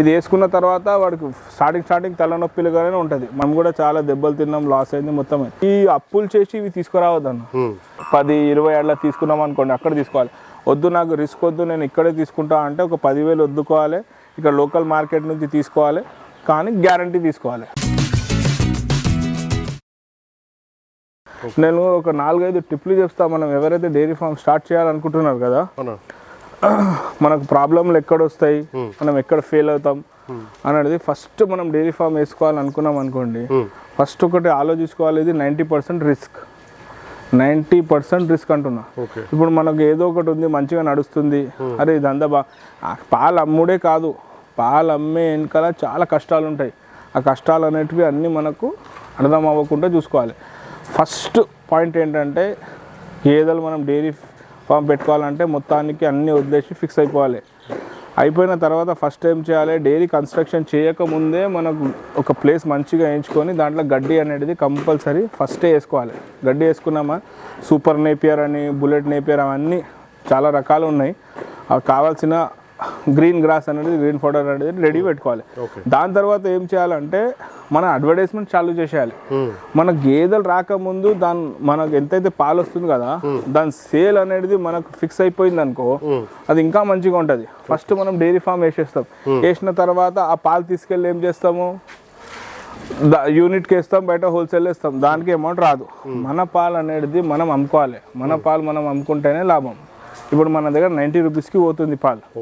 ఇది వేసుకున్న తర్వాత వాడికి స్టార్టింగ్ స్టార్టింగ్ తలనొప్పిలుగానే ఉంటుంది. మనం కూడా చాలా దెబ్బలు తిన్నాం లాస్ అయింది మొత్తం. ఈ అప్పులు చేసి ఇవి తీసుకురావద్దన్న. పది ఇరవై ఏళ్ళ తీసుకున్నాం అనుకోండి అక్కడ తీసుకోవాలి. వద్దు నాకు రిస్క్ వద్దు నేను ఇక్కడే తీసుకుంటా అంటే ఒక పదివేలు వద్దుకోవాలి. ఇక్కడ లోకల్ మార్కెట్ నుంచి తీసుకోవాలి కానీ గ్యారంటీ తీసుకోవాలి. నేను ఒక నాలుగైదు టిప్లు చెప్తా మనం ఎవరైతే డైరీ ఫామ్ స్టార్ట్ చేయాలనుకుంటున్నారు కదా మనకు ప్రాబ్లంలు ఎక్కడ వస్తాయి మనం ఎక్కడ ఫెయిల్ అవుతాం అనేది ఫస్ట్ మనం డైరీ ఫామ్ వేసుకోవాలి అనుకున్నాం అనుకోండి. ఫస్ట్ ఒకటి ఆలోచించుకోవాలి ఇది ninety percent risk. Ninety percent risk అంటున్నా. ఇప్పుడు మనకు ఏదో ఒకటి ఉంది మంచిగా నడుస్తుంది. అరే ఇదంతా బా పాలు అమ్ముడే కాదు. పాలు అమ్మే వెనకాల చాలా కష్టాలు ఉంటాయి. ఆ కష్టాలు అనేటివి అన్నీ మనకు అర్థం అవ్వకుండా చూసుకోవాలి. ఫస్ట్ పాయింట్ ఏంటంటే గేదెలు మనం డైరీ ఫామ్ పెట్టుకోవాలంటే మొత్తానికి అన్నీ వదిలేసి ఫిక్స్ అయిపోవాలి. అయిపోయిన తర్వాత ఫస్ట్ ఏం చేయాలి? డైలీ కన్స్ట్రక్షన్ చేయకముందే మనకు ఒక ప్లేస్ మంచిగా వేయించుకొని దాంట్లో గడ్డి అనేది కంపల్సరీ ఫస్టే వేసుకోవాలి. గడ్డి వేసుకున్నామా? సూపర్ నేపియర్ అని బుల్లెట్ నేపియర్ అవన్నీ చాలా రకాలు ఉన్నాయి. అవి కావాల్సిన గ్రీన్ గ్రాస్ అనేది గ్రీన్ ఫోడర్ అనేది రెడీ పెట్టుకోవాలి. ఓకే దాని తర్వాత ఏం చేయాలంటే మన అడ్వర్టైజ్మెంట్ చాలు చేసేయాలి. ఉమ్. మన గేదెలు రాకముందు దాని మనకు ఎంతైతే పాలు వస్తుంది కదా దాని సేల్ అనేది మనకు ఫిక్స్ అయిపోయింది అనుకో. అది ఇంకా మంచిగా ఉంటుంది. ఫస్ట్ మనం డైరీ ఫామ్ వేసేస్తాం. వేసిన తర్వాత ఆ పాలు తీసుకెళ్ళి ఏం చేస్తాము? యూనిట్కి వేస్తాం బయట హోల్సేల్ వేస్తాం. దానికి అమౌంట్ రాదు. మన పాలు అనేది మనం అమ్ముకోవాలి. మన పాలు మనం అమ్ముకుంటేనే లాభం. ఇప్పుడు మన దగ్గర నైంటీ రూపీస్కి పోతుంది పాలు.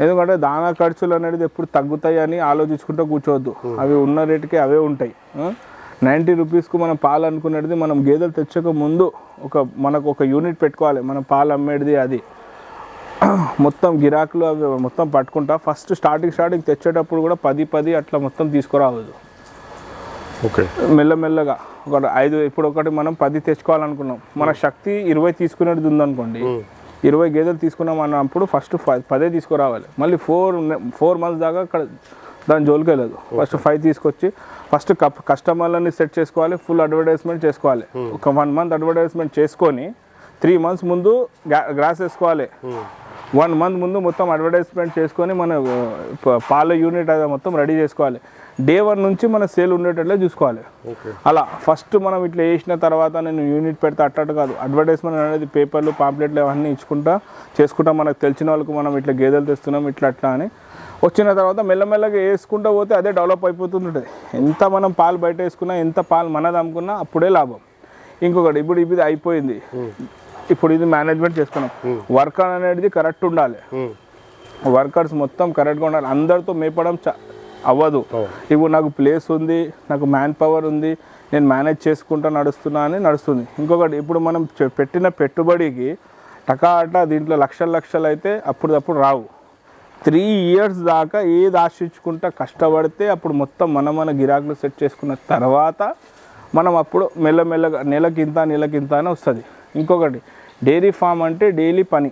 ఎందుకంటే దానా ఖర్చులు అనేది ఎప్పుడు తగ్గుతాయి అని ఆలోచించుకుంటూ కూర్చోవద్దు. అవి ఉన్న రేటుకి అవే ఉంటాయి. నైంటీ రూపీస్కు మనం పాలు అనుకునేది మనం గేదెలు తెచ్చక ముందు ఒక మనకు ఒక యూనిట్ పెట్టుకోవాలి. మనం పాలు అమ్మేది అది. మొత్తం గిరాకులు అవి మొత్తం పట్టుకుంటా ఫస్ట్ స్టార్టింగ్ స్టార్టింగ్ తెచ్చేటప్పుడు కూడా పది పది అట్లా మొత్తం తీసుకురావద్దు. ఓకే. మెల్లమెల్లగా ఒక ఐదు ఇప్పుడు ఒకటి మనం పది తెచ్చుకోవాలనుకున్నాం. మన శక్తి ఇరవై తీసుకునేది ఉందనుకోండి. ఇరవై గేదెలు తీసుకున్నాం అన్నప్పుడు ఫస్ట్ ఫైవ్ పదే తీసుకురావాలి. మళ్ళీ ఫోర్ ఫోర్ మంత్స్ దాకా అక్కడ దాని జోలికి వెళ్ళదు. ఫస్ట్ ఫైవ్ తీసుకొచ్చి ఫస్ట్ కప్ కస్టమర్లని సెట్ చేసుకోవాలి ఫుల్ అడ్వర్టైజ్మెంట్ చేసుకోవాలి. ఒక వన్ మంత్ అడ్వర్టైజ్మెంట్ చేసుకొని త్రీ మంత్స్ ముందు గ్రాస్ వేసుకోవాలి. వన్ మంత్ ముందు మొత్తం అడ్వర్టైజ్మెంట్ చేసుకొని మన పాల యూనిట్ అది మొత్తం రెడీ చేసుకోవాలి. డే వన్ నుంచి మన సేల్ ఉండేటట్లే చూసుకోవాలి. అలా ఫస్ట్ మనం ఇట్లా వేసిన తర్వాత నేను యూనిట్ పెడితే అట్టట్టు కాదు. అడ్వర్టైజ్మెంట్ అనేది పేపర్లు పాంప్లెట్లు అవన్నీ ఇచ్చుకుంటా చేసుకుంటా మనకు తెలిసిన వాళ్ళకు మనం ఇట్లా గేదెలు తెస్తున్నాం ఇట్లా అట్లా అని. వచ్చిన తర్వాత మెల్లమెల్లగా వేసుకుంటూ పోతే అదే డెవలప్ అయిపోతుంటుంది. ఎంత మనం పాలు బయట వేసుకున్నా ఎంత పాలు మనది అమ్ముకున్నా అప్పుడే లాభం. ఇంకొకటి ఇప్పుడు ఇది అయిపోయింది. ఇప్పుడు ఇది మేనేజ్మెంట్ చేసుకున్నాం. వర్కర్ అనేది కరెక్ట్ ఉండాలి. వర్కర్స్ మొత్తం కరెక్ట్గా ఉండాలి. అందరితో మేపడం చ అవ్వదు. అవును. ఇప్పుడు నాకు ప్లేస్ ఉంది నాకు మ్యాన్ పవర్ ఉంది నేను మేనేజ్ చేసుకుంటా నడుస్తున్నా అని నడుస్తుంది. ఇంకొకటి ఇప్పుడు మనం పెట్టిన పెట్టుబడికి టకాటా దీంట్లో లక్షల లక్షలు అయితే అప్పుడప్పుడు రావు. త్రీ ఇయర్స్ దాకా ఏది ఆశించుకుంటా కష్టపడితే అప్పుడు మొత్తం మన మన గిరాకులు సెట్ చేసుకున్న తర్వాత మనం అప్పుడు మెల్లమెల్లగా నెలకింత నెలకింత అని వస్తుంది. ఇంకొకటి డైరీ ఫామ్ అంటే డైలీ పని.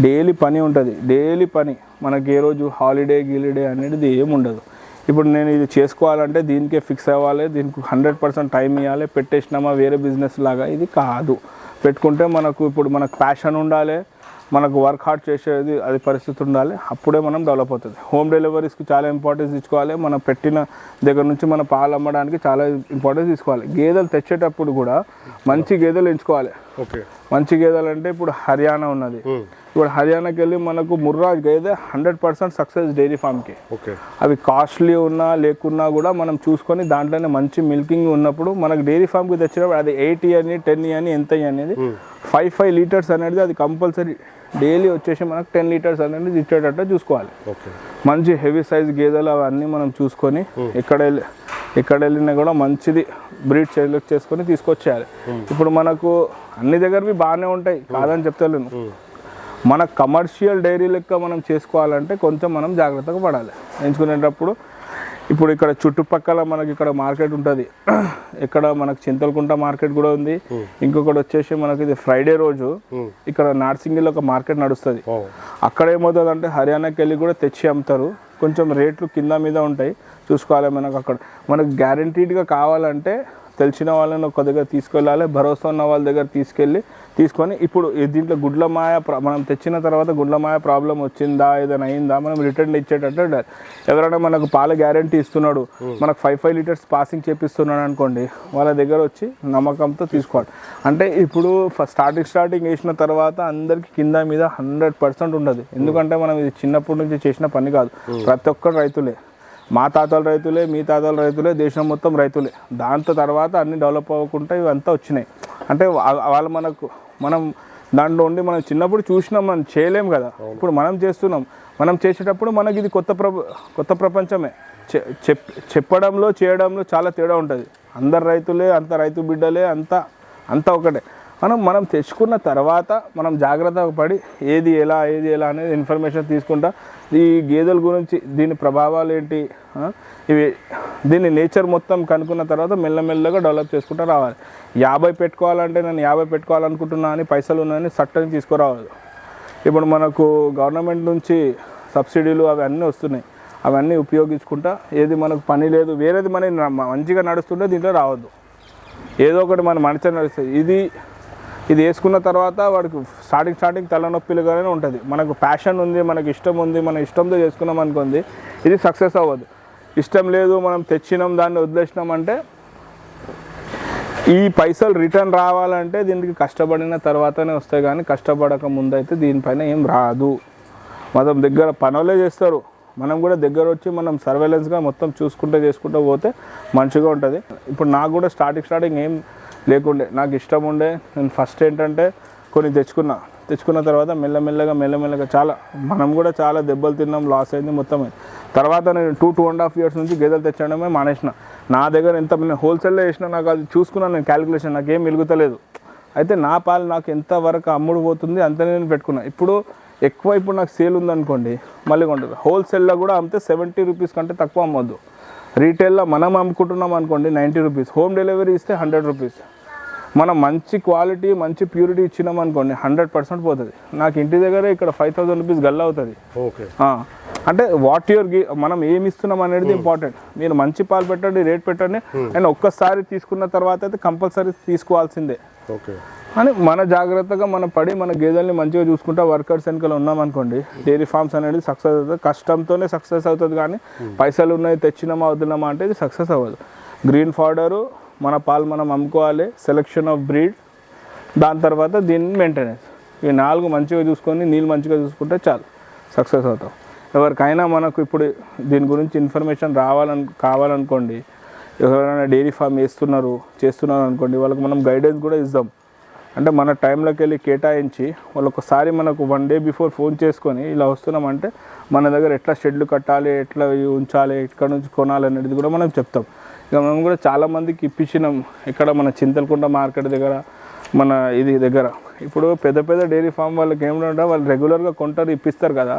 డైలీ పని ఉంటుంది. డైలీ పని. మనకి ఏ రోజు హాలిడే గీలిడే అనేది ఏమి ఉండదు. ఇప్పుడు నేను ఇది చేసుకోవాలంటే దీనికే ఫిక్స్ అవ్వాలి దీనికి హండ్రెడ్ పర్సెంట్ టైం ఇవ్వాలి పెట్టేసినామా వేరే బిజినెస్ లాగా. ఇది కాదు. పెట్టుకుంటే మనకు ఇప్పుడు మనకు ప్యాషన్ ఉండాలి మనకు వర్క్ హార్డ్ చేసేది అది పరిస్థితి ఉండాలి. అప్పుడే మనం డెవలప్ అవుతుంది. హోమ్ డెలివరీస్కి చాలా ఇంపార్టెన్స్ ఇచ్చుకోవాలి మనం పెట్టిన దగ్గర నుంచి మన పాలు అమ్మడానికి చాలా ఇంపార్టెన్స్ తీసుకోవాలి. గేదెలు తెచ్చేటప్పుడు కూడా మంచి గేదెలు ఎంచుకోవాలి. మంచి గేదెలు అంటే ఇప్పుడు హర్యానా ఉన్నది. ఇప్పుడు హర్యానాకి వెళ్ళి మనకు ముర్రా గేదె హండ్రెడ్ పర్సెంట్ సక్సెస్ డైరీ ఫామ్కి. ఓకే. అవి కాస్ట్లీ ఉన్నా లేకున్నా కూడా మనం చూసుకొని దాంట్లోనే మంచి మిల్కింగ్ ఉన్నప్పుడు మనకు డైరీ ఫామ్కి తెచ్చినప్పుడు అది ఎయిట్ అని టెన్ అని ఎంత అనేది ఫైవ్ ఫైవ్ లీటర్స్ అనేది అది కంపల్సరీ డైలీ వచ్చేసి మనకు టెన్ లీటర్స్ అనేది ఇచ్చేటట్టు చూసుకోవాలి. మంచి హెవీ సైజ్ గేదెలు అవన్నీ మనం చూసుకొని ఎక్కడ ఎక్కడ వెళ్ళినా కూడా మంచిది బ్రీడ్ సెలెక్ట్ చేసుకొని తీసుకొచ్చేయాలి. ఇప్పుడు మనకు అన్ని దగ్గరవి బాగానే ఉంటాయి కాదని చెప్తలేను. మన కమర్షియల్ డైరీ లెక్క మనం చేసుకోవాలంటే కొంచెం మనం జాగ్రత్తగా పడాలి. ఎంచుకునేటప్పుడు ఇప్పుడు ఇక్కడ చుట్టుపక్కల మనకి ఇక్కడ మార్కెట్ ఉంటుంది. ఇక్కడ మనకు చింతలకుంట మార్కెట్ కూడా ఉంది. ఇంకొకటి వచ్చేసి మనకి ఇది ఫ్రైడే రోజు. ఇక్కడ నార్సింగిలో ఒక మార్కెట్ నడుస్తుంది. అక్కడ ఏమవుతుంది అంటే హర్యానాకి వెళ్ళి కూడా తెచ్చి అమ్ముతారు. కొంచెం రేట్లు కింద మీద ఉంటాయి. చూసుకోవాలి మనకు అక్కడ. మనకు గ్యారంటీడ్గా కావాలంటే తెలిసిన వాళ్ళని ఒక దగ్గర తీసుకెళ్ళాలి. భరోసా ఉన్న వాళ్ళ దగ్గర తీసుకెళ్ళి తీసుకొని ఇప్పుడు దీంట్లో గుడ్ల మాయ ప్ర- మనం తెచ్చిన తర్వాత గుడ్ల మాయ ప్రాబ్లం వచ్చిందా ఏదైనా అయిందా మనం రిటర్న్ ఇచ్చేటట్టు. ఎవరైనా మనకు పాల గ్యారంటీ ఇస్తున్నాడు మనకు ఫైవ్ ఫైవ్ లీటర్స్ పాసింగ్ చేపిస్తున్నాడు అనుకోండి వాళ్ళ దగ్గర వచ్చి నమ్మకంతో తీసుకోవాలి. అంటే ఇప్పుడు స్టార్టింగ్ స్టార్టింగ్ వేసిన తర్వాత అందరికి కింద మీద హండ్రెడ్ పర్సెంట్ ఉండదు. ఎందుకంటే మనం ఇది చిన్నప్పటి నుంచి చేసిన పని కాదు. ప్రతి ఒక్కరు రైతులే. మా తాతల రైతులే మీ తాతల రైతులే దేశం మొత్తం రైతులే. దాంతో తర్వాత అన్ని డెవలప్ అవ్వకుండా ఇవంతా వచ్చినాయి. అంటే వాళ్ళు మనకు మనం దాంట్లో ఉండి మనం చిన్నప్పుడు చూసినాం మనం చేయలేం కదా. ఇప్పుడు మనం చేస్తున్నాం. మనం చేసేటప్పుడు మనకి ఇది కొత్త ప్ర కొత్త ప్రపంచమే. చె- చెప్ చెప్పడంలో చేయడంలో చాలా తేడా ఉంటుంది. అందరు రైతులే అంత రైతు బిడ్డలే అంతా అంతా ఒకటే. మనం మనం తెచ్చుకున్న తర్వాత మనం జాగ్రత్తగా పడి ఏది ఎలా ఏది ఎలా అనేది ఇన్ఫర్మేషన్ తీసుకుంటా. ఈ గేదెల గురించి దీని ప్రభావాలు ఏంటి ఇవి దీని నేచర్ మొత్తం కనుక్కున్న తర్వాత మెల్లమెల్లగా డెవలప్ చేసుకుంటూ రావాలి. యాభై పెట్టుకోవాలంటే నేను యాభై పెట్టుకోవాలనుకుంటున్నా అని పైసలు ఉన్నాయని సట్టని తీసుకురావద్దు ఇప్పుడు మనకు గవర్నమెంట్ నుంచి సబ్సిడీలు అవన్నీ వస్తున్నాయి. అవన్నీ ఉపయోగించుకుంటా ఏది మనకు పని లేదు వేరేది మన మంచిగా నడుస్తుంటే దీంట్లో రావద్దు. ఏదో ఒకటి మన మంచిగా నడుస్తుంది. ఇది ఇది వేసుకున్న తర్వాత వాడికి స్టార్టింగ్ స్టార్టింగ్ తలనొప్పిలుగానే ఉంటుంది. మనకు ప్యాషన్ ఉంది మనకు ఇష్టం ఉంది మన ఇష్టంతో చేసుకున్నాం అనుకుంది ఇది సక్సెస్ అవ్వదు. ఇష్టం లేదు మనం తెచ్చినాం దాన్ని వదిలేసినాం అంటే ఈ పైసలు రిటర్న్ రావాలంటే దీనికి కష్టపడిన తర్వాతనే వస్తాయి కానీ కష్టపడక ముందైతే దీనిపైన ఏం రాదు. మనం దగ్గర పనులే చేస్తారు. మనం కూడా దగ్గర వచ్చి మనం సర్వేలెన్స్గా మొత్తం చూసుకుంటూ చేసుకుంటూ పోతే మంచిగా ఉంటుంది. ఇప్పుడు నాకు కూడా స్టార్టింగ్ స్టార్టింగ్ ఏం లేకుండే నాకు ఇష్టం ఉండే నేను ఫస్ట్ ఏంటంటే కొన్ని తెచ్చుకున్నా. తెచ్చుకున్న తర్వాత మెల్లమెల్లగా మెల్లమెల్లగా చాలా మనం కూడా చాలా దెబ్బలు తిన్నాం లాస్ అయింది మొత్తం. తర్వాత నేను two two and half years నుంచి గేదెలు తెచ్చడమే మానేసిన. నా దగ్గర ఎంత నేను హోల్సేల్లో వేసిన నాకు అది చూసుకున్నాను నేను క్యాలిక్యులేషన్ నాకు ఏం మిగులుతలేదు. అయితే నా పాలు నాకు ఎంత వరకు అమ్ముడు పోతుంది అంత నేను పెట్టుకున్నా. ఇప్పుడు ఎక్కువ ఇప్పుడు నాకు సేల్ ఉందనుకోండి మళ్ళీ కొంటుంది హోల్సేల్లో కూడా అమ్మితే సెవెంటీ రూపీస్ కంటే తక్కువ అమ్మొద్దు. రీటైల్లో మనం అమ్ముకుంటున్నాం అనుకోండి నైంటీ రూపీస్. హోమ్ డెలివరీ ఇస్తే హండ్రెడ్ రూపీస్. మనం మంచి క్వాలిటీ మంచి ప్యూరిటీ ఇచ్చినాం అనుకోండి హండ్రెడ్ పర్సెంట్ పోతుంది. నాకు ఇంటి దగ్గర ఇక్కడ ఫైవ్ థౌసండ్ రూపీస్ గల్ల అవుతుంది. అంటే వాట్ యువర్ గి మనం ఏమి ఇస్తున్నాం అనేది ఇంపార్టెంట్. మీరు మంచి పాలు పెట్టండి రేట్ పెట్టండి. అండ్ ఒక్కసారి తీసుకున్న తర్వాత అయితే కంపల్సరీ తీసుకోవాల్సిందే. ఓకే. అని మన జాగ్రత్తగా మనం పడి మన గేదెల్ని మంచిగా చూసుకుంటా వర్కర్స్ వెనకాల ఉన్నామనుకోండి డైరీ ఫార్మ్స్ అనేది సక్సెస్ అవుతుంది. కష్టంతోనే సక్సెస్ అవుతుంది కానీ పైసలు ఉన్నాయి తెచ్చినామా వదిలినామా అంటే ఇది సక్సెస్ అవ్వదు. గ్రీన్ ఫాడరు మన పాలు మనం అమ్ముకోవాలి సెలెక్షన్ ఆఫ్ బ్రీడ్ దాని తర్వాత దీని మెయింటెనెన్స్ ఈ నాలుగు మంచిగా చూసుకొని నీళ్ళు మంచిగా చూసుకుంటే చాలు సక్సెస్ అవుతాం. ఎవరికైనా మనకు ఇప్పుడు దీని గురించి ఇన్ఫర్మేషన్ రావాలని కావాలనుకోండి ఎవరైనా డైరీ ఫామ్ వేస్తున్నారు చేస్తున్నారు అనుకోండి వాళ్ళకి మనం గైడెన్స్ కూడా ఇద్దాం అంటే మన టైంలోకి వెళ్ళి కేటాయించి వాళ్ళు ఒకసారి మనకు వన్ డే బిఫోర్ ఫోన్ చేసుకొని ఇలా వస్తున్నామంటే మన దగ్గర ఎట్లా షెడ్లు కట్టాలి ఎట్లా ఉంచాలి ఎక్కడ నుంచి కొనాలి అనేది కూడా మనం చెప్తాం. ఇక మనం కూడా చాలామందికి ఇప్పించినాం. ఇక్కడ మన చింతలకుంట మార్కెట్ దగ్గర మన ఇది దగ్గర. ఇప్పుడు పెద్ద పెద్ద డైరీ ఫామ్ వాళ్ళకి ఏమిటంటే వాళ్ళు రెగ్యులర్గా కొంటారు ఇప్పిస్తారు కదా.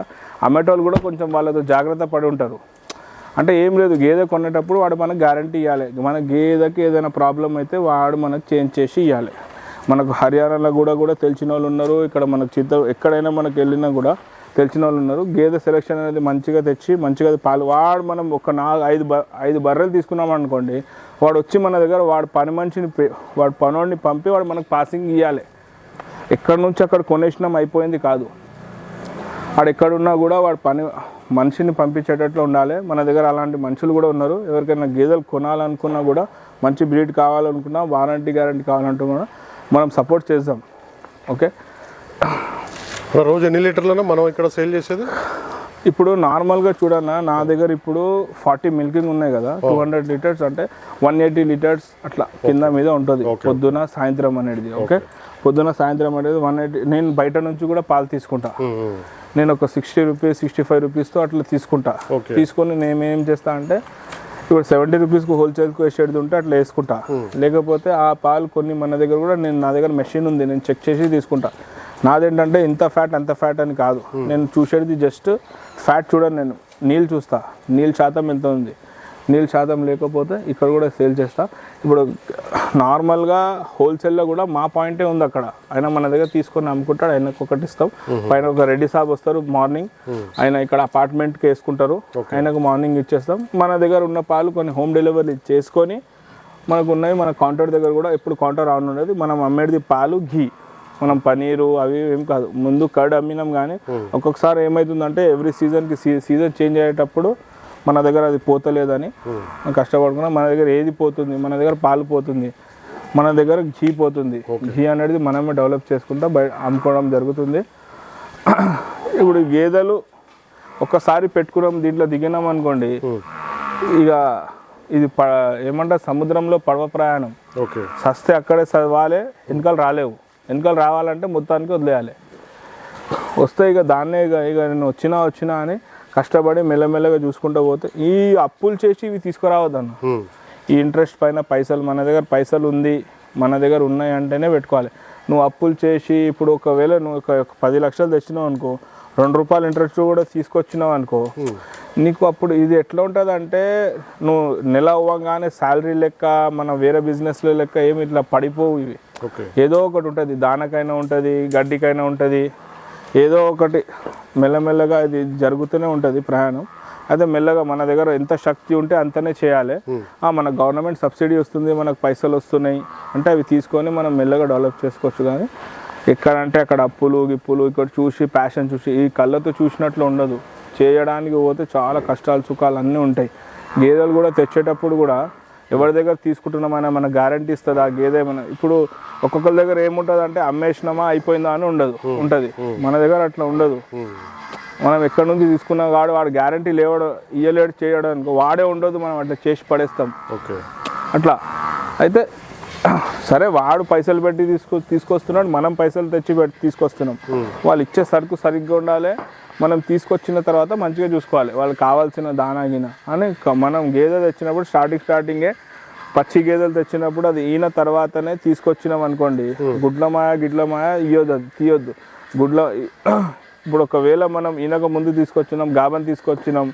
అమ్మేటోళ్ళు కూడా కొంచెం వాళ్ళతో జాగ్రత్త పడి ఉంటారు. అంటే ఏం లేదు గేదె కొనేటప్పుడు వాడు మనకు గ్యారంటీ ఇవ్వాలి మన గేదెకి ఏదైనా ప్రాబ్లం అయితే వాడు మనకు చేంజ్ చేసి ఇవ్వాలి మనకు హర్యానాలో కూడా కూడా తెలిసిన వాళ్ళు ఉన్నారు. ఇక్కడ మనకు చిత్త ఎక్కడైనా మనకు వెళ్ళినా కూడా తెలిసిన వాళ్ళు ఉన్నారు. గేదె సెలెక్షన్ అనేది మంచిగా తెచ్చి మంచిగా పాలు వాడు మనం ఒక నాలుగు ఐదు బ ఐదు బర్రెలు తీసుకున్నాం అనుకోండి వాడు వచ్చి మన దగ్గర వాడు పని మనిషిని వాడు పనోడిని పంపి వాడు మనకు పాసింగ్ ఇవ్వాలి ఎక్కడి నుంచి అక్కడ కొనేసినాం అయిపోయింది కాదు. వాడు ఎక్కడున్నా కూడా వాడు పని మనిషిని పంపించేటట్లు ఉండాలి. మన దగ్గర అలాంటి మనుషులు కూడా ఉన్నారు. ఎవరికైనా గేదెలు కొనాలనుకున్నా కూడా మంచి బ్రీడ్ కావాలనుకున్నా వారంటీ గ్యారంటీ కావాలనుకున్నా కూడా మనం సపోర్ట్ చేద్దాం. ఓకే రోజు ఎన్ని లీటర్లను మనం ఇక్కడ సేల్ చేసేది? ఇప్పుడు నార్మల్గా చూడన్నా నా దగ్గర ఇప్పుడు ఫార్టీ మిల్కింగ్ ఉన్నాయి కదా టూ హండ్రెడ్ లీటర్స్ అంటే వన్ ఎయిటీ లీటర్స్ అట్లా కింద మీద ఉంటుంది. పొద్దున సాయంత్రం అనేది ఓకే పొద్దున సాయంత్రం అనేది వన్ ఎయిటీ నేను బయట నుంచి కూడా పాలు తీసుకుంటా. నేను ఒక సిక్స్టీ రూపీస్ సిక్స్టీ ఫైవ్ రూపీస్తో అట్లా తీసుకుంటా. తీసుకొని నేను ఏం చేస్తా అంటే ఇప్పుడు సెవెంటీ రూపీస్కి హోల్సేల్కి వేసేది ఉంటే అట్లా వేసుకుంటా. లేకపోతే ఆ పాలు కొన్ని మన దగ్గర కూడా నేను నా దగ్గర మెషిన్ ఉంది నేను చెక్ చేసి తీసుకుంటా. నాదేంటంటే ఇంత ఫ్యాట్ అంత ఫ్యాట్ అని కాదు. నేను చూసేది జస్ట్ ఫ్యాట్ చూడను నేను. నీళ్ళు చూస్తా. నీళ్ళు శాతం ఎంత ఉంది? నీళ్ళు శాతం లేకపోతే ఇక్కడ కూడా సేల్ చేస్తా. ఇప్పుడు నార్మల్గా హోల్సేల్లో కూడా మా పాయింటే ఉంది అక్కడ. ఆయన మన దగ్గర తీసుకొని అమ్ముకుంటాడు ఆయనకు ఒకటి ఇస్తాం. పైన ఒక రెడ్డి సాబ్ వస్తారు మార్నింగ్. ఆయన ఇక్కడ అపార్ట్మెంట్కి వేసుకుంటారు. ఆయనకు మార్నింగ్ ఇచ్చేస్తాం. మన దగ్గర ఉన్న పాలు కొన్ని హోమ్ డెలివరీ చేసుకొని మనకు ఉన్నాయి మన కౌంటర్ దగ్గర కూడా ఎప్పుడు కౌంటర్ ఆన్ ఉండేది. మనం అమ్మేది పాలు ఘీ. మనం పనీరు అవి ఏం కాదు. ముందు కర్డ్ అమ్మినాం కానీ ఒక్కొక్కసారి ఏమవుతుందంటే ఎవ్రీ సీజన్కి సీజన్ చేంజ్ అయ్యేటప్పుడు మన దగ్గర అది పోతలేదని కష్టపడుకున్నాం మన దగ్గర ఏది పోతుంది? మన దగ్గర పాలు పోతుంది. మన దగ్గర ఘీ పోతుంది. ఘీ అనేది మనమే డెవలప్ చేసుకుంటా బయట అమ్ముకోవడం జరుగుతుంది. ఇప్పుడు గేదెలు ఒక్కసారి పెట్టుకున్నాం దీంట్లో దిగినాం అనుకోండి ఇక ఇది ప ఏమంటారు? సముద్రంలో పడవ ప్రయాణం. ఓకే. సస్తే అక్కడే చదవాలి వెనకాల రాలేవు. వెనకాల రావాలంటే మొత్తానికి వదిలేయాలి. వస్తే ఇక దాన్నే ఇక ఇక నేను వచ్చినా వచ్చినా అని కష్టపడి మెల్లమెల్లగా చూసుకుంటూ పోతే ఈ అప్పులు చేసి ఇవి తీసుకురావద్దన్న. ఈ ఇంట్రెస్ట్ పైన పైసలు మన దగ్గర పైసలు ఉంది మన దగ్గర ఉన్నాయి అంటేనే పెట్టుకోవాలి. నువ్వు అప్పులు చేసి ఇప్పుడు ఒకవేళ నువ్వు ఒక పది లక్షలు తెచ్చినావు అనుకో రెండు రూపాయలు ఇంట్రెస్ట్ కూడా తీసుకొచ్చినావు అనుకో నీకు అప్పుడు ఇది ఎట్లా ఉంటుంది అంటే నువ్వు నెల అవ్వగానే శాలరీ లెక్క మన వేరే బిజినెస్లో లెక్క ఏమి ఇట్లా పడిపోవు ఇవి. ఏదో ఒకటి ఉంటుంది దానకైనా ఉంటుంది గడ్డికైనా ఉంటుంది ఏదో ఒకటి మెల్లమెల్లగా ఇది జరుగుతూనే ఉంటుంది ప్రయాణం. అయితే మెల్లగా మన దగ్గర ఎంత శక్తి ఉంటే అంతనే చేయాలి. ఆ, మన గవర్నమెంట్ సబ్సిడీ వస్తుంది మనకు పైసలు వస్తున్నాయి. అంటే అవి తీసుకొని మనం మెల్లగా డెవలప్ చేసుకోవచ్చు కానీ ఎక్కడంటే అక్కడ అప్పులు గిప్పులు ఇక్కడ చూసి ప్యాషన్ చూసి ఈ కళ్ళతో చూసినట్లు ఉండదు. చేయడానికి పోతే చాలా కష్టాలు సుఖాలు అన్నీ ఉంటాయి. గేదెలు కూడా తెచ్చేటప్పుడు కూడా ఎవరి దగ్గర తీసుకుంటున్నామైనా మన గ్యారంటీ ఇస్తుంది? ఆ గేదె మన ఇప్పుడు ఒక్కొక్కరి దగ్గర ఏముంటుంది అంటే అమ్మేసినామా అయిపోయిందా అని ఉండదు ఉంటుంది. మన దగ్గర అట్లా ఉండదు. మనం ఎక్కడి నుంచి తీసుకున్నా వాడు వాడు గ్యారంటీ లేవడం ఇయ్యలేడు చేయడం అనుకో వాడే ఉండదు మనం అట్లా చేసి పడేస్తాం. ఓకే. అట్లా. అయితే సరే వాడు పైసలు పెట్టి తీసుకొ తీసుకొస్తున్నాడు మనం పైసలు తెచ్చి పెట్టి తీసుకొస్తున్నాం. వాళ్ళు ఇచ్చే సరుకు సరిగ్గా ఉండాలి మనం తీసుకొచ్చిన తర్వాత మంచిగా చూసుకోవాలి. వాళ్ళకి కావాల్సిన దానా గిన అని మనం గేదె తెచ్చినప్పుడు స్టార్టింగ్ స్టార్టింగే పచ్చి గేదెలు తెచ్చినప్పుడు అది ఈన తర్వాతనే తీసుకొచ్చినాం అనుకోండి గుడ్ల మాయ గిడ్ల మాయ ఇయ్యొద్దు అది తీయొద్దు. గుడ్ల ఇప్పుడు ఒకవేళ మనం ఈనక ముందు తీసుకొచ్చినాం గాబన్ తీసుకొచ్చినాం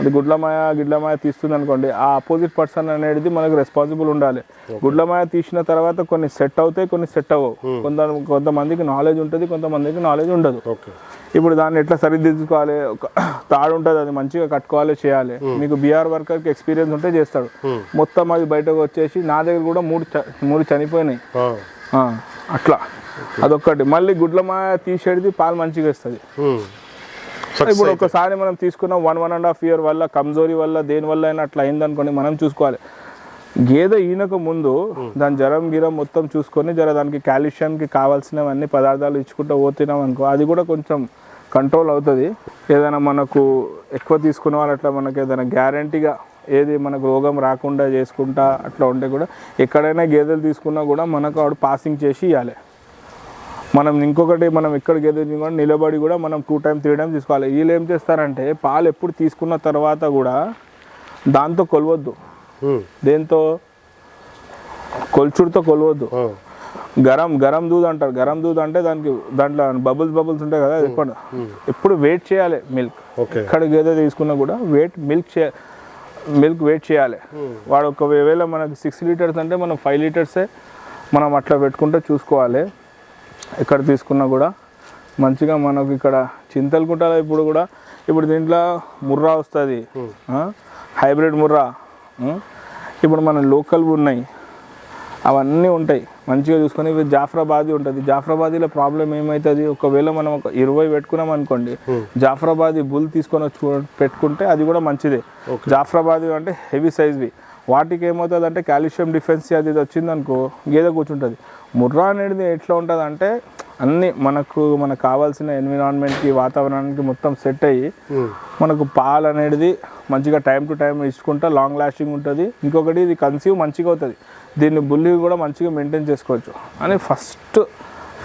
అది గుడ్లమాయ గిడ్లమాయ తీస్తుంది అనుకోండి ఆ అపోజిట్ పర్సన్ అనేది మనకు రెస్పాన్సిబుల్ ఉండాలి. గుడ్లమాయ తీసిన తర్వాత కొన్ని సెట్ అవుతాయి కొన్ని సెట్ అవ్వవు. కొంత కొంతమందికి నాలెడ్జ్ ఉంటుంది కొంతమందికి నాలెడ్జ్ ఉండదు. ఇప్పుడు దాన్ని ఎట్లా సరిదిద్దుకోవాలి? ఒక తాడు ఉంటుంది అది మంచిగా కట్టుకోవాలి చేయాలి. మీకు బీఆర్ వర్కర్కి ఎక్స్పీరియన్స్ ఉంటే చేస్తాడు. మొత్తం అది బయటకు వచ్చేసి నా దగ్గర కూడా మూడు మూడు చనిపోయినాయి. అట్లా. అదొక్కటి. మళ్ళీ గుడ్లమాయ తీసేది పాలు మంచిగా ఇస్తుంది. ఇప్పుడు ఒకసారి మనం తీసుకున్న one one and half year వల్ల కమ్జోరీ వల్ల దేని వల్ల అయినా అట్లా అయిందనుకోండి మనం చూసుకోవాలి. గేదె ఈనక ముందు దాని జ్వరం గిరం మొత్తం చూసుకొని జర దానికి కాల్షియంకి కావాల్సినవన్నీ పదార్థాలు ఇచ్చుకుంటూ పోతున్నాం అనుకో అది కూడా కొంచెం కంట్రోల్ అవుతుంది. ఏదైనా మనకు ఎక్కువ తీసుకున్న వాళ్ళు అట్లా మనకి ఏదైనా గ్యారంటీగా ఏది మనకు రోగం రాకుండా చేసుకుంటా అట్లా ఉంటే కూడా ఎక్కడైనా గేదెలు తీసుకున్నా కూడా మనకు ఆవిడ పాసింగ్ చేసి ఇవ్వాలి మనం ఇంకొకటి మనం ఎక్కడ గేదె కూడా నిలబడి కూడా మనం టూ టైం త్రీ టైం తీసుకోవాలి. వీళ్ళు ఏం చేస్తారంటే పాలు ఎప్పుడు తీసుకున్న తర్వాత కూడా దాంతో కొలవద్దు. దేంతో? కొల్చుడుతో కొలవద్దు. గరం గరం దూద్ అంటారు. గరం దూద్ అంటే దానికి దాంట్లో బబుల్స్ బబుల్స్ ఉంటాయి కదా ఎప్పుడు ఎప్పుడు వెయిట్ చేయాలి మిల్క్ ఓకే. ఎక్కడ గేదె తీసుకున్నా కూడా వెయిట్ మిల్క్ చే మిల్క్ వెయిట్ చేయాలి. వాడు ఒకవేళ మనకి సిక్స్ లీటర్స్ అంటే మనం ఫైవ్ లీటర్సే మనం అట్లా పెట్టుకుంటే చూసుకోవాలి. ఎక్కడ తీసుకున్నా కూడా మంచిగా మనకు ఇక్కడ చింతలకుంటలో ఇప్పుడు కూడా ఇప్పుడు దీంట్లో ముర్రా వస్తుంది. హైబ్రిడ్ ముర్రా? ఇప్పుడు మన లోకల్ ఉన్నాయి. అవన్నీ ఉంటాయి. మంచిగా చూసుకొని ఇవి జాఫరాబాదీ ఉంటుంది. జాఫరాబాదీలో ప్రాబ్లం ఏమవుతుంది ఒకవేళ మనం ఒక ఇరవై పెట్టుకున్నాం అనుకోండి జాఫరాబాదీ బుల్ తీసుకొని వచ్చి పెట్టుకుంటే అది కూడా మంచిదే. జాఫరాబాదీ అంటే హెవీ సైజ్వి. వాటికి ఏమవుతుంది అంటే కాల్షియం డిఫెన్సీ అది వచ్చింది అనుకో గేదె కూర్చుంటుంది. ముర్రా అనేది ఎట్లా ఉంటుంది అంటే అన్నీ మనకు మనకు కావాల్సిన ఎన్విరాన్మెంట్కి వాతావరణానికి మొత్తం సెట్ అయ్యి. మనకు పాలు అనేది మంచిగా టైం టు టైం ఇచ్చుకుంటా లాంగ్ లాస్టింగ్ ఉంటుంది. ఇంకొకటి ఇది కన్సీవ్ మంచిగా అవుతుంది. దీన్ని బుల్లి కూడా మంచిగా మెయింటైన్ చేసుకోవచ్చు. అని ఫస్ట్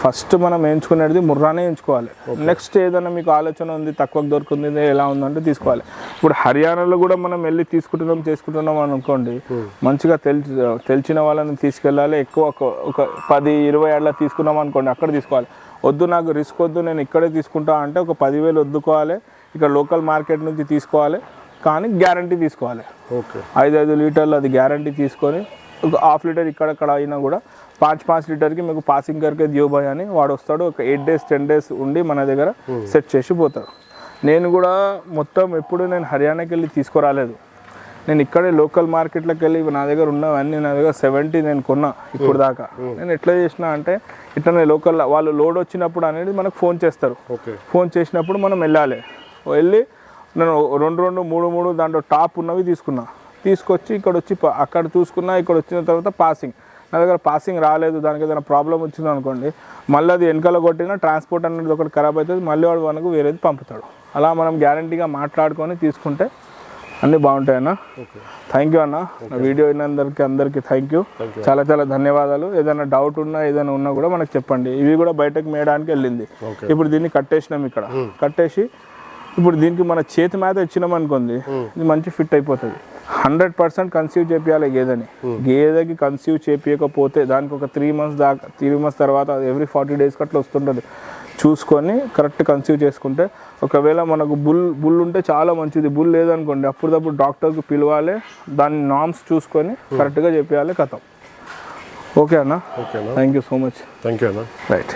ఫస్ట్ మనం ఎంచుకునేది ముర్రానే ఎంచుకోవాలి. నెక్స్ట్ ఏదైనా మీకు ఆలోచన ఉంది తక్కువ దొరుకుతుంది ఎలా ఉందంటే తీసుకోవాలి. ఇప్పుడు హర్యానాలో కూడా మనం వెళ్ళి తీసుకుంటున్నాం చేసుకుంటున్నాం అనుకోండి మంచిగా తెలిసి తెలిసిన వాళ్ళని తీసుకెళ్ళాలి. ఎక్కువ ఒక- ఒక పది ఇరవై ఏళ్ళ తీసుకున్నాం అనుకోండి అక్కడ తీసుకోవాలి. వద్దు నాకు రిస్క్ వద్దు నేను ఇక్కడే తీసుకుంటా అంటే ఒక పదివేలు వద్దుకోవాలి ఇక్కడ లోకల్ మార్కెట్ నుంచి తీసుకోవాలి కానీ గ్యారంటీ తీసుకోవాలి. ఓకే. ఐదు ఐదు లీటర్లు అది గ్యారంటీ తీసుకొని ఒక హాఫ్ లీటర్ ఇక్కడక్కడ అయినా కూడా పాంచ్ పాంచ్ లీటర్కి మీకు పాసింగ్ కరికే దియో బాయ్ అని వాడు వస్తాడు. ఒక ఎయిట్ డేస్ టెన్ డేస్ ఉండి మన దగ్గర సెట్ చేసి పోతాడు. నేను కూడా మొత్తం ఎప్పుడు నేను హర్యానాకి వెళ్ళి తీసుకురాలేదు. నేను ఇక్కడే లోకల్ మార్కెట్లోకి వెళ్ళి నా దగ్గర ఉన్నవన్నీ నా దగ్గర సెవెంటీ నేను కొన్నా ఇప్పుడు దాకా. నేను ఎట్లా చేసిన అంటే ఇట్లనే లోకల్ వాళ్ళు లోడ్ వచ్చినప్పుడు అనేది మనకు ఫోన్ చేస్తారు. ఫోన్ చేసినప్పుడు మనం వెళ్ళాలి. వెళ్ళి నేను రెండు రెండు మూడు మూడు దాంట్లో టాప్ ఉన్నవి తీసుకున్నా. తీసుకొచ్చి ఇక్కడ వచ్చి అక్కడ చూసుకున్నా ఇక్కడ వచ్చిన తర్వాత పాసింగ్ నా దగ్గర పాసింగ్ రాలేదు దానికి ఏదైనా ప్రాబ్లం వచ్చింది అనుకోండి మళ్ళీ అది వెనకాల కొట్టినా ట్రాన్స్పోర్ట్ అనేది ఒకటి ఖరాబ్ అవుతుంది మళ్ళీ వాడు మనకు వేరేది పంపుతాడు. అలా మనం గ్యారంటీగా మాట్లాడుకొని తీసుకుంటే అన్నీ బాగుంటాయన్న. ఓకే థ్యాంక్ యూ అన్న. వీడియో అయినందరికి అందరికీ థ్యాంక్ యూ చాలా చాలా ధన్యవాదాలు. ఏదైనా డౌట్ ఉన్నా ఏదైనా ఉన్నా కూడా మనకు చెప్పండి. ఇవి కూడా బయటకు మేయడానికి వెళ్ళింది. ఇప్పుడు దీన్ని కట్టేసినాం ఇక్కడ. కట్టేసి ఇప్పుడు దీనికి మన చేతి మేత ఇచ్చినాం అనుకోండి ఇది మంచి ఫిట్ అయిపోతుంది. హండ్రెడ్ పర్సెంట్ కన్సీవ్ చేపియాలి గేదెని. గేదెకి కన్సీవ్ చేపించకపోతే దానికి ఒక త్రీ మంత్స్ దాకా త్రీ మంత్స్ తర్వాత ఎవ్రీ ఫార్టీ డేస్కి అట్లా వస్తుంటుంది. చూసుకొని కరెక్ట్ కన్సీవ్ చేసుకుంటే ఒకవేళ మనకు బుల్ బుల్ ఉంటే చాలా మంచిది. బుల్ లేదనుకోండి అప్పుడప్పుడు డాక్టర్కి పిలవాలి దాని నామ్స్ చూసుకొని కరెక్ట్గా చెప్పేయాలి కథం. ఓకే అన్న? Thank you so much thank you అన్న. రైట్